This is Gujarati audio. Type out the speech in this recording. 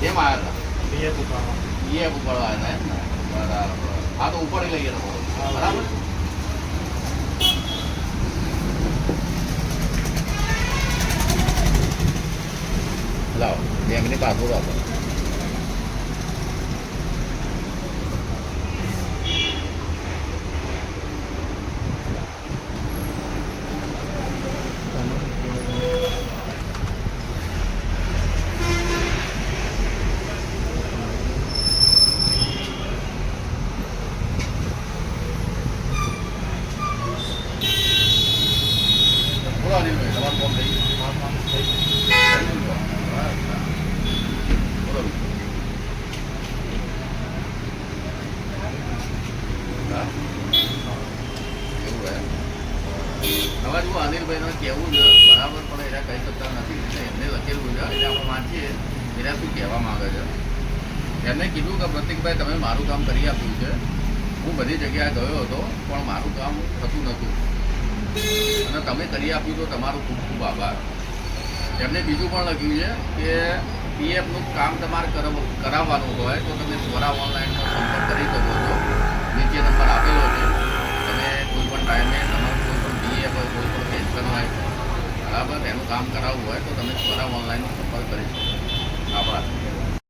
કેમ આવ્યા હતા? પીએફ ઉપાડવા. પીએફ ઉપાડવા આવ્યા હતા બરાબર હા તો ઉપાડી લઈએ બરાબર? લાવો બેંકની પાસબુક આપો બોલો અનિલભાઈ તમારું ફોન થઈ ગયું મારું નામ થઈ ગયું. બોલો હા? એવું હે હવે જુઓ અનિલભાઈને કહેવું છે બરાબર પણ એના કહી શકતા નથી એટલે લખેલું છે એટલે આપણે વાંચીએ એને શું કહેવા માગે છે એમને કીધું કે પ્રતિકભાઈ, તમે મારું કામ કરી આપ્યું છે. હું બધી જગ્યાએ ગયો હતો, પણ મારું કામ થતું નહોતું. અને તમે કરી આપ્યું તો તમારો ખૂબ ખૂબ આભાર. એમને બીજું પણ લખ્યું છે કે પીએફનું કામ તમારે કરાવ- કરાવવાનું હોય તો તમે સ્વરા ઓનલાઈનનો સંપર્ક કરી શકો છો. નીચે નંબર આપેલો છે. તમે કોઈ પણ ટાઈમે તમારું કોઈ પણ પીએફ હોય, કોઈ પણ પેન્શન હોય, બરાબર, એનું કામ કરાવવું હોય તો તમે સ્વરા ઓનલાઈનનો સંપર્ક કરી શકો આભાર.